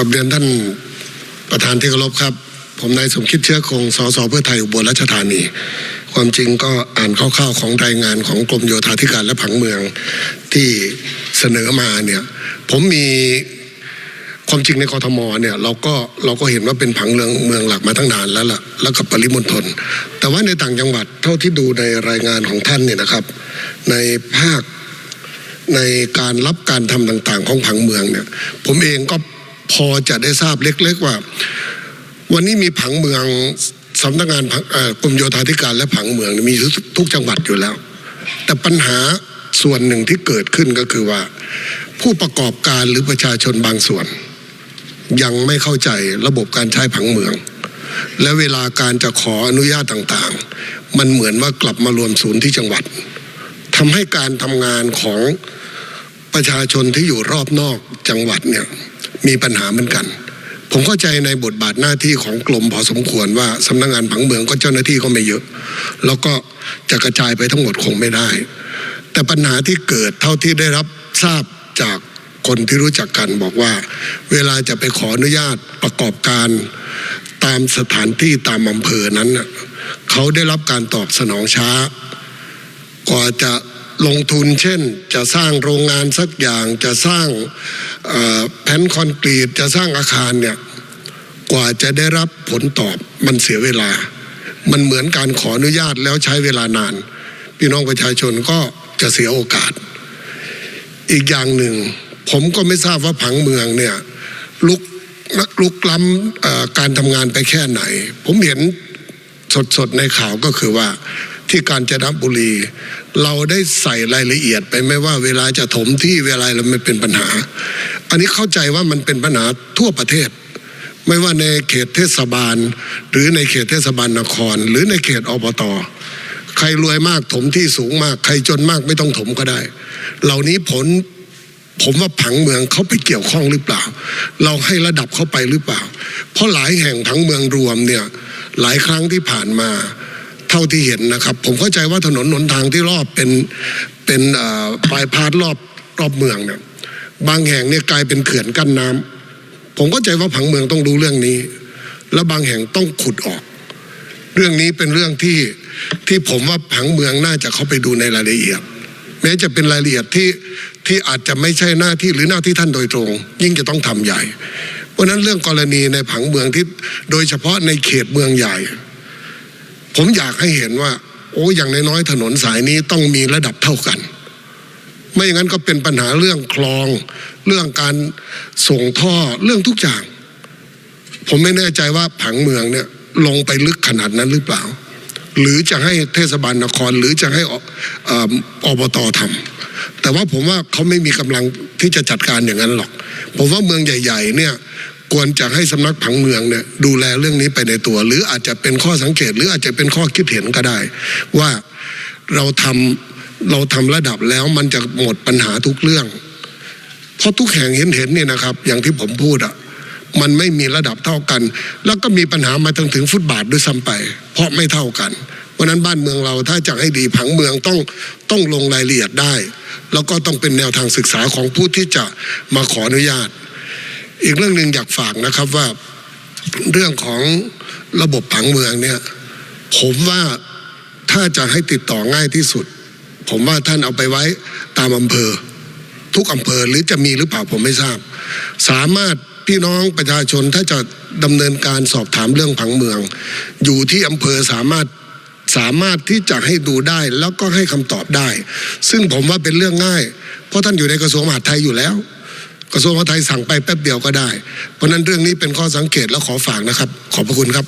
กับเรียนท่านประธานที่เคารพครับ ผมนายสมคิดเชื้อคงสสเพื่อไทยอุบลราชธานี ความจริงก็อ่านคร่าวๆของรายงานของกรมโยธาธิการและผังเมืองที่เสนอมาเนี่ยผมมีความจริงในกทมเนี่ยเราก็เราก็เห็นว่าเป็นผังเมืองเมืองหลักมาตั้งนานแล้วล่ะแล้วกับปริมณฑลแต่ว่าในต่างจังหวัดเท่าที่ดูในรายงานของท่านเนี่ยนะครับ ในภาคในการรับการทำต่างๆ ของผังเมืองเนี่ย ผมเองก็ พอจะได้ทราบเล็กๆว่า วันนี้มีผังเมืองสำนักงานกรมโยธาธิการและผังเมืองมีทุกทุกจังหวัดอยู่แล้ว แต่ปัญหาส่วนหนึ่งที่เกิดขึ้นก็คือว่า ผู้ประกอบการหรือประชาชนบางส่วน ยังไม่เข้าใจระบบการใช้ผังเมือง และเวลาการจะขออนุญาตต่างๆ มันเหมือนว่ากลับมารวมศูนย์ที่จังหวัดทำให้การทำงานของประชาชนที่อยู่รอบนอกจังหวัดเนี่ย มีปัญหาเหมือนกัน ผมเข้าใจในบทบาทหน้าที่ของกรมพอสมควรว่าสำนักงานผังเมืองก็เจ้าหน้าที่ก็ไม่เยอะ แล้วก็จะกระจายไปทั้งหมดคงไม่ได้ แต่ปัญหาที่เกิดเท่าที่ได้รับทราบจากคนที่รู้จักกันบอกว่า เวลาจะไปขออนุญาตประกอบการตามสถานที่ตามอำเภอนั้น เขาได้รับการตอบสนองช้ากว่าจะ ลงทุนเช่น จะสร้างโรงงานสักอย่าง จะสร้างแผ่นคอนกรีตจะสร้างอาคารเนี่ยกว่าจะได้รับผลตอบมันเสียเวลา มันเหมือนการขออนุญาตแล้วใช้เวลานาน พี่น้องประชาชนก็จะเสียโอกาส อีกอย่างหนึ่ง ผมก็ไม่ทราบว่าผังเมืองเนี่ยลุกลุกล้ำการทำงานไปแค่ไหน ผมเห็นสดๆในข่าวก็คือว่า ที่กาญจนบุรี เราได้ใส่รายละเอียดไปไม่ว่าเวลาจะถมที่เวลาเราไม่เป็นปัญหา อันนี้เข้าใจว่ามันเป็นปัญหาทั่วประเทศ ไม่ว่าในเขตเทศบาล หรือในเขตเทศบาลนคร หรือในเขตอบตใครรวยมากถมที่สูงมาก ใครจนมากไม่ต้องถมก็ได้ เหล่านี้ผลผมว่าผังเมืองเขาไปเกี่ยวข้องหรือเปล่า เราให้ระดับเขาไปหรือเปล่า เพราะหลายแห่งผังเมืองรวมเนี่ยหลายครั้งที่ผ่านมา เท่าที่เห็นนะครับ ผมเข้าใจว่าถนนหนทางที่รอบเป็นเป็นปลายพาดรอบรอบเมืองเนี่ยบางแห่งเนี่ยกลายเป็นเขื่อนกั้นน้ำผมเข้าใจว่าผังเมืองต้องรู้เรื่องนี้ และบางแห่งต้องขุดออก เรื่องนี้เป็นเรื่องที่ที่ผมว่าผังเมืองน่าจะเข้าไปดูในรายละเอียด แม้จะเป็นรายละเอียดที่ที่อาจจะไม่ใช่หน้าที่หรือหน้าที่ท่านโดยตรง ยิ่งจะต้องทำใหญ่ เพราะนั้นเรื่องกรณีในผังเมืองที่โดยเฉพาะในเขตเมืองใหญ่ ผมอยากให้เห็นว่า โอ้อย่างน้อยๆถนนสายนี้ต้องมีระดับเท่ากัน ไม่อย่างนั้นก็เป็นปัญหาเรื่องคลอง เรื่องการส่งท่อเรื่องทุกอย่าง ผมไม่แน่ใจว่าผังเมืองเนี่ยลงไปลึกขนาดนั้นหรือเปล่า หรือจะให้เทศบาลนครหรือจะให้ออ่ออบตทำแต่ว่าผมว่าเขาไม่มีกำลังที่จะจัดการอย่างนั้นหรอก ผมว่าเมืองใหญ่ ๆ เนี่ย ควรจะให้สำนักผังเมืองเนี่ยดูแลเรื่องนี้ไปในตัว หรืออาจจะเป็นข้อสังเกต หรืออาจจะเป็นข้อคิดเห็นก็ได้ ว่าเราทำเราทำระดับแล้วมันจะหมดปัญหาทุกเรื่อง เพราะทุกแห่งเห็นเห็นเนี่ยนะครับ อย่างที่ผมพูดอะมันไม่มีระดับเท่ากัน แล้วก็มีปัญหามาถึงถึงฟุตบาทด้วยซ้ำไป เพราะไม่เท่ากันเพราะฉะนั้นบ้านเมืองเราถ้าจะให้ดีผังเมืองต้องต้องลงรายละเอียดได้ แล้วก็ต้องเป็นแนวทางศึกษาของผู้ที่จะมาขออนุญาต อีกเรื่องหนึ่งอยากฝากนะครับว่าเรื่องของระบบผังเมืองเนี่ย ผมว่าถ้าจะให้ติดต่อง่ายที่สุด ผมว่าท่านเอาไปไว้ตามอำเภอ ทุกอำเภอหรือจะมีหรือเปล่าผมไม่ทราบ สามารถพี่น้องประชาชนถ้าจะดำเนินการสอบถามเรื่องผังเมือง อยู่ที่อำเภอสามารถสามารถที่จะให้ดูได้แล้วก็ให้คำตอบได้ ซึ่งผมว่าเป็นเรื่องง่าย เพราะท่านอยู่ในกระทรวงมหาดไทยอยู่แล้ว กระทรวงมหาดไทยสั่งไปแป๊บเดียวก็ได้ เพราะนั้นเรื่องนี้เป็นข้อสังเกตและขอฝากนะครับ ขอบพระคุณครับ